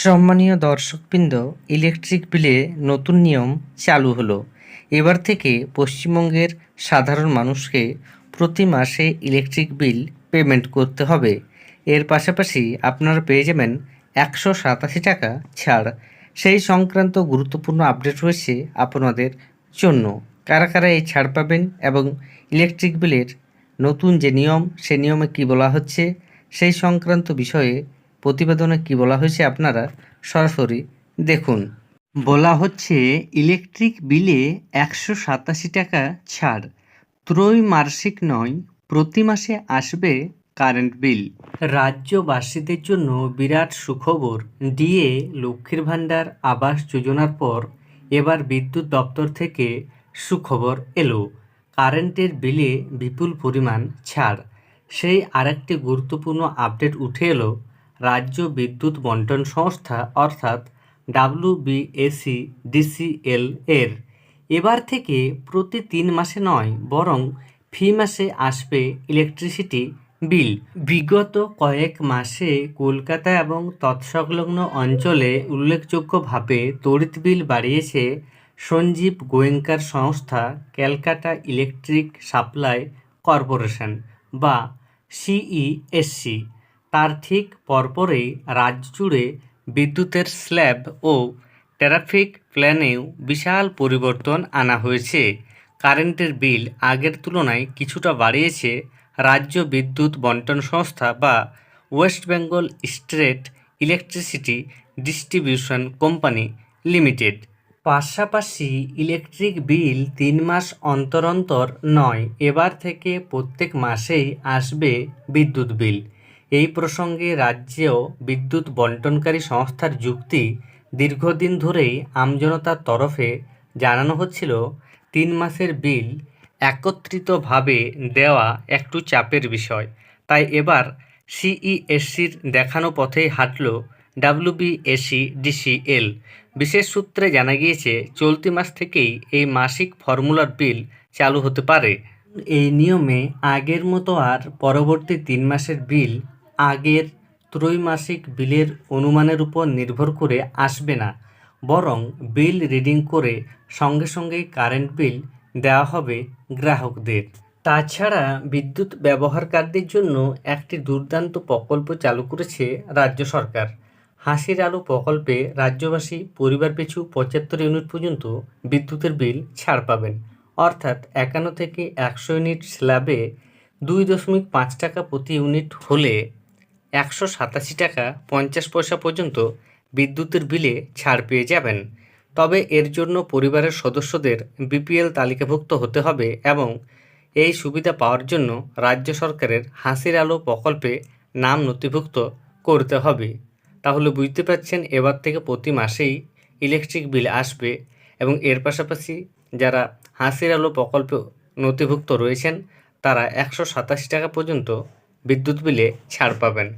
সম্মানীয় দর্শকবৃন্দ, ইলেকট্রিক বিলে নতুন নিয়ম চালু হলো। এবার থেকে পশ্চিমবঙ্গের সাধারণ মানুষকে প্রতি মাসে ইলেকট্রিক বিল পেমেন্ট করতে হবে। এর পাশাপাশি আপনারা পেয়ে যাবেন একশো সাতাশি টাকা ছাড়। সেই সংক্রান্ত গুরুত্বপূর্ণ আপডেট রয়েছে আপনাদের জন্য। কারা কারা এই ছাড় পাবেন এবং ইলেকট্রিক বিলের নতুন যে নিয়ম, সে নিয়মে কী বলা হচ্ছে, সেই সংক্রান্ত বিষয়ে প্রতিবেদনে কি বলা হয়েছে আপনারা সরাসরি দেখুন। বলা হচ্ছে, ইলেকট্রিক বিলে একশো সাতাশি টাকা ছাড়, ত্রৈমাসিক নয়, প্রতি মাসে আসবে কারেন্ট বিল। রাজ্যবাসীদের জন্য বিরাট সুখবর, ডিএ, লক্ষ্মীর ভাণ্ডার, আবাস যোজনার পর এবার বিদ্যুৎ দপ্তর থেকে সুখবর এলো। কারেন্টের বিলে বিপুল পরিমাণ ছাড়। সেই আরেকটি গুরুত্বপূর্ণ আপডেট উঠে এলো রাজ্য বিদ্যুৎ বন্টন সংস্থা, অর্থাৎ ডাব্লিউবিএসি ডিসিএল এর। এবার থেকে প্রতি তিন মাসে নয়, বরং ফি মাসে আসবে ইলেকট্রিসিটি বিল। বিগত কয়েক মাসে কলকাতা এবং তৎসংলগ্ন অঞ্চলে উল্লেখযোগ্যভাবে তড়িৎ বিল বাড়িয়েছে সঞ্জীব গোয়েঙ্কার সংস্থা, ক্যালকাটা ইলেকট্রিক সাপ্লাই কর্পোরেশন বা সিইএসসি তার ঠিক পরপরেই রাজ্য জুড়ে বিদ্যুতের স্ল্যাব ও ট্রাফিক প্ল্যানেও বিশাল পরিবর্তন আনা হয়েছে। কারেন্টের বিল আগের তুলনায় কিছুটা বাড়িয়েছে রাজ্য বিদ্যুৎ বন্টন সংস্থা বা West Bengal State Electricity Distribution Company Limited. পাশাপাশি ইলেকট্রিক বিল তিন মাস অন্তর অন্তর নয়, এবার থেকে প্রত্যেক মাসেই আসবে বিদ্যুৎ বিল। এই প্রসঙ্গে রাজ্যেও বিদ্যুৎ বন্টনকারী সংস্থার যুক্তি দীর্ঘদিন ধরেই আমজনতার তরফে জানানো হচ্ছিল, তিন মাসের বিল একত্রিতভাবে দেওয়া একটু চাপের বিষয়। তাই এবার সিইএসসির দেখানো পথেই হাঁটল ডাব্লিউবিএসি ডিসিএল বিশেষ সূত্রে জানা গিয়েছে, চলতি মাস থেকেই এই মাসিক ফর্মুলার বিল চালু হতে পারে। এই নিয়মে আগের মতো আর পরবর্তী তিন মাসের বিল আগের ত্রৈমাসিক বিলের অনুমানের উপর নির্ভর করে আসবে না, বরং বিল রিডিং করে সঙ্গে সঙ্গেই কারেন্ট বিল দেওয়া হবে গ্রাহকদের। তাছাড়া বিদ্যুৎ ব্যবহারকারীদের জন্য একটি দুর্দান্ত প্রকল্প চালু করেছে রাজ্য সরকার। হাসির আলো প্রকল্পে রাজ্যবাসী পরিবার পিছু পঁচাত্তর ইউনিট পর্যন্ত বিদ্যুতের বিল ছাড় পাবেন, অর্থাৎ একান্ন থেকে একশো ইউনিট স্ল্যাবে দুই দশমিক পাঁচ টাকা প্রতি ইউনিট হলে একশো সাতাশি টাকা পঞ্চাশ পয়সা পর্যন্ত বিদ্যুতের বিলে ছাড় পেয়ে যাবেন। তবে এর জন্য পরিবারের সদস্যদের বিপিএল তালিকাভুক্ত হতে হবে এবং এই সুবিধা পাওয়ার জন্য রাজ্য সরকারের হাসির আলো প্রকল্পে নাম নথিভুক্ত করতে হবে। তাহলে বুঝতে পারছেন এবার থেকে প্রতি মাসেই ইলেকট্রিক বিল আসবে এবং এর পাশাপাশি যারা হাসির আলো প্রকল্পে নথিভুক্ত রয়েছেন, তারা একশো সাতাশি টাকা পর্যন্ত বিদ্যুৎ বিলে ছাড় পাবেন।